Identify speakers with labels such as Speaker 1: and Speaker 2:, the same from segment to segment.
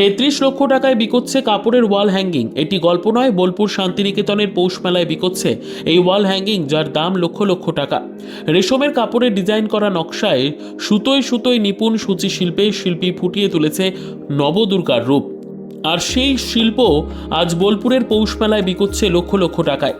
Speaker 1: তেত্রিশ লক্ষ টাকায় বিকোচ্ছে কাপড়ের ওয়াল হ্যাঙ্গিং। এটি গল্প নয়, বোলপুর শান্তিনিকেতনের পৌষ মেলায় বিকোচ্ছে এই ওয়াল হ্যাঙ্গিং, যার দাম লক্ষ লক্ষ টাকা। রেশমের কাপড়ে ডিজাইন করা নকশায় সুতোয় সুতোয় নিপুণ সূচি শিল্পে শিল্পী ফুটিয়ে তুলেছে নবদুর্গার রূপ। আর সেই শিল্প আজ বোলপুরের পৌষ মেলায় বিকোচ্ছে লক্ষ লক্ষ টাকায়।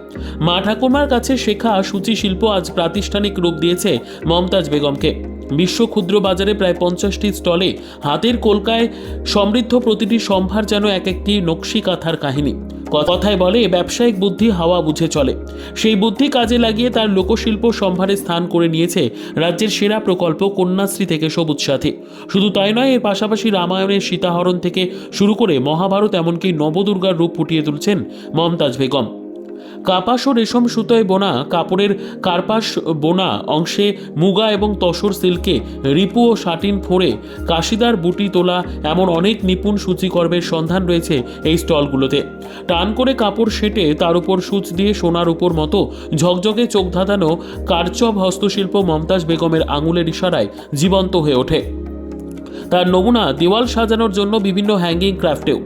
Speaker 1: মা ঠাকুমার কাছে শেখা সূচি শিল্প আজ প্রাতিষ্ঠানিক রূপ দিয়েছে মমতাজ বেগমকে। বিশ্ব ক্ষুদ্র বাজারে প্রায় পঞ্চাশটি স্টলে হাতের কলকায় সমৃদ্ধ প্রতিটি সম্ভার যেন এক একটি নকশি কাঁথার কাহিনী কথায় বলে ব্যবসায়িক বুদ্ধি হাওয়া বুঝে চলে। সেই বুদ্ধি কাজে লাগিয়ে তার লোকশিল্প সম্ভারে স্থান করে নিয়েছে রাজ্যের সেরা প্রকল্প কন্যাশ্রী থেকে সবুজ সাথী। শুধু তাই নয়, এর পাশাপাশি রামায়ণের সীতাহরণ থেকে শুরু করে মহাভারত এমনকি নবদুর্গার রূপ ফুটিয়ে তুলছেন মমতাজ বেগম। কাপাস ও রেশম সুতোয় বোনা কাপড়ের কার্পাস বোনা অংশে মুগা এবং তসর সিল্কে রিপু ও শাটিন ফোড়ে, কাশিদার বুটি তোলা এমন অনেক নিপুণ সূচিকর্মের সন্ধান রয়েছে এই স্টলগুলোতে। টান করে কাপড় সেটে তার উপর সূচ দিয়ে সোনার উপর মতো ঝকঝকে চোখ ধাঁধানো কারচব হস্তশিল্প মমতাজ বেগমের আঙুলের ইশারায় জীবন্ত হয়ে ওঠে। তার নমুনা দেওয়াল সাজানোর জন্য বিভিন্ন হ্যাঙ্গিং ক্রাফটেও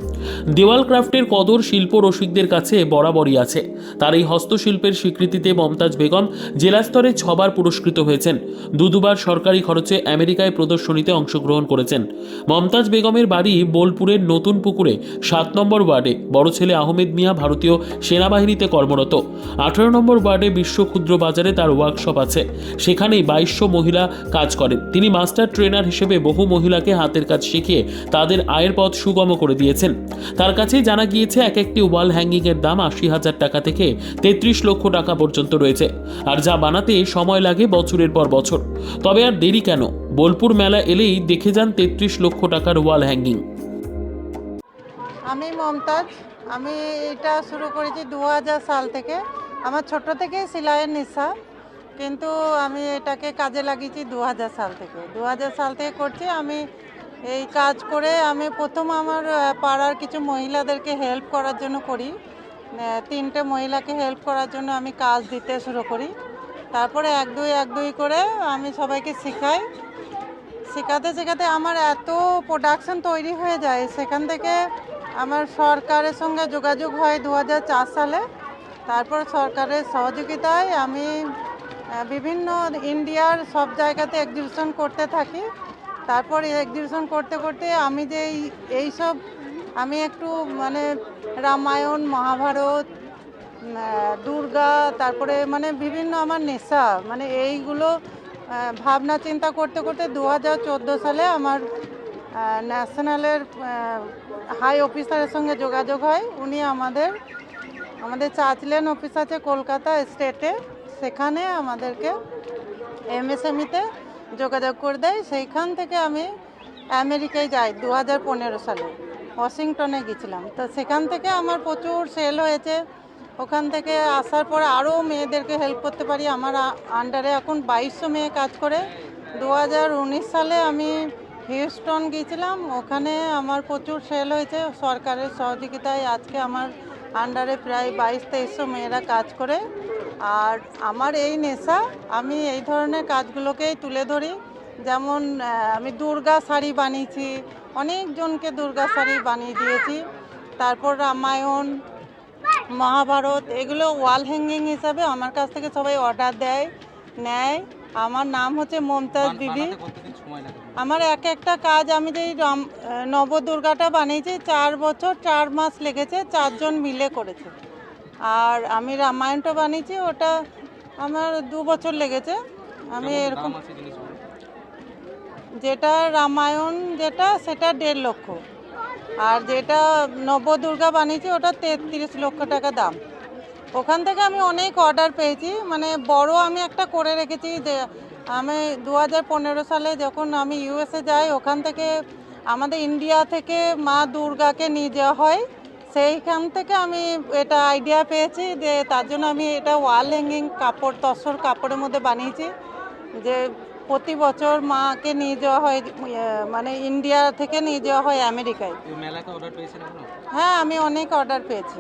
Speaker 1: দেওয়াল ক্রাফটের কদর শিল্প রসিকদের কাছে বরাবরই আছে। তার এই হস্তশিল্পের স্বীকৃতিতে মমতাজ বেগম জেলা স্তরে ছবার পুরস্কৃত হয়েছেন। দু দুবার সরকারি খরচে আমেরিকায় প্রদর্শনীতে অংশগ্রহণ করেছেন। মমতাজ বেগমের বাড়ি বোলপুরের নতুন পুকুরে সাত নম্বর ওয়ার্ডে বড় ছেলে আহমেদ মিয়া ভারতীয় সেনাবাহিনীতে কর্মরত। আঠারো নম্বর ওয়ার্ডে বিশ্ব ক্ষুদ্র বাজারে তার ওয়ার্কশপ আছে। সেখানেই বাইশশো মহিলা কাজ করেন। তিনি মাস্টার ট্রেনার হিসেবে বহু মহিলাকে হাতের কাজ শিখিয়ে তাদের আয়ের পথ সুগম করে দিয়েছেন। তার কাছে জানা গিয়েছে, এক একটি ওয়াল হ্যাঙ্গিংয়ের দাম আশি হাজার টাকা থেকে তেত্রিশ লক্ষ টাকা পর্যন্ত রয়েছে। আর যা বানাতে সময় লাগে বছরের পর বছর। তবে আর দেরি কেন? বোলপুর মেলা এলেই দেখে যান তেত্রিশ লক্ষ টাকার ওয়াল হ্যাঙ্গিং।
Speaker 2: আমি মমতাজ। আমি এটা শুরু করেছি দু সাল থেকে। আমার ছোট থেকে সেলাইয়ের নেশা। কিন্তু আমি এটাকে কাজে লাগিয়েছি দু সাল থেকে। দু সাল থেকে করছি। আমি এই কাজ করে আমি প্রথম আমার পাড়ার কিছু মহিলাদেরকে হেল্প করার জন্য করি। তিনটে মহিলাকে হেল্প করার জন্য আমি কাজ দিতে শুরু করি। তারপরে এক দুই এক দুই করে আমি সবাইকে শেখাই। শেখাতে শেখাতে আমার এত প্রোডাকশন তৈরি হয়ে যায়। সেখান থেকে আমার সরকারের সঙ্গে যোগাযোগ হয় দু হাজার চার সালে। তারপর সরকারের সহযোগিতায় আমি বিভিন্ন ইন্ডিয়ার সব জায়গাতে এক্সিবিশন করতে থাকি। তারপর এক্সিবিশন করতে করতে আমি যে এই- সব আমি একটু মানে রামায়ণ, মহাভারত দুর্গা, তারপরে মানে বিভিন্ন আমার নেশা মানে এইগুলো ভাবনা চিন্তা করতে করতে দু হাজার চোদ্দ সালে আমার ন্যাশনালের হাই অফিসারের সঙ্গে যোগাযোগ হয়। উনি আমাদের আমাদের চাচলেন অফিস আছে কলকাতা স্টেটে সেখানে আমাদেরকে এমএসএমইতে যোগাযোগ করে দেয়। সেইখান থেকে আমি আমেরিকায় যাই দু হাজার পনেরো সালে। ওয়াশিংটনে গেছিলাম। তো সেখান থেকে আমার প্রচুর সেল হয়েছে। ওখান থেকে আসার পর আরও মেয়েদেরকে হেল্প করতে পারি। আমার আন্ডারে এখন বাইশশো মেয়ে কাজ করে। দু হাজার উনিশ সালে আমি হিউস্টন গিয়েছিলাম ওখানে আমার প্রচুর সেল হয়েছে। সরকারের সহযোগিতায় আজকে আমার আন্ডারে প্রায় বাইশ তেইশশো মেয়েরা কাজ করে। আর আমার এই নেশা আমি এই ধরনের কাজগুলোকেই তুলে ধরি। যেমন আমি দুর্গা শাড়ি বানিয়েছি অনেকজনকে দুর্গা শাড়ি বানিয়ে দিয়েছি। তারপর রামায়ণ মহাভারত এগুলো ওয়াল হ্যাঙ্গিং হিসাবে আমার কাছ থেকে সবাই অর্ডার দেয় নেয়। আমার নাম হচ্ছে মমতাজ বিবি। আমার এক একটা কাজ আমি যে নবদুর্গাটা বানিয়েছি চার বছর চার মাস লেগেছে চারজন মিলে করেছে। আর আমি রামায়ণটা বানিয়েছি ওটা আমার দু বছর লেগেছে। আমি এরকম যেটা রামায়ণ যেটা সেটা দেড় লক্ষ। আর যেটা নবদুর্গা বানিয়েছি ওটা তেত্রিশ লক্ষ টাকা দাম। ওখান থেকে আমি অনেক অর্ডার পেয়েছি মানে বড় আমি একটা করে রেখেছি যে আমি দু হাজার পনেরো সালে যখন আমি ইউএসএ যাই ওখান থেকে আমাদের ইন্ডিয়া থেকে মা দুর্গাকে নিয়ে যাওয়া হয়। সেইখান থেকে আমি এটা আইডিয়া পেয়েছি যে তার জন্য আমি এটা ওয়াল হ্যাঙ্গিং কাপড় তসর কাপড়ের মধ্যে বানিয়েছি। যে প্রতি বছর মাকে নিয়ে যাওয়া হয় ইয়ে, মানে ইন্ডিয়া থেকে নিয়ে যাওয়া হয় আমেরিকায়। হ্যাঁ আমি অনেক অর্ডার পেয়েছি?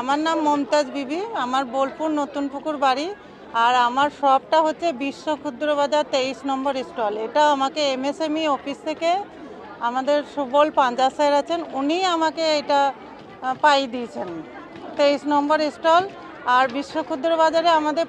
Speaker 2: আমার নাম মমতাজ বিবি আমার বোলপুর নতুন পুকুর বাড়ি। আর আমার শপটা হচ্ছে বিশ্ব ক্ষুদ্র বাজার তেইশ নম্বর স্টল এটা আমাকে এমএসএমই অফিস থেকে আমাদের সুবল পাঞ্জা স্যার আছেন, উনি আমাকে এটা পাই দিয়েছেন। তেইশ নম্বর স্টল, আর বিশ্ব ক্ষুদ্র বাজারে আমাদের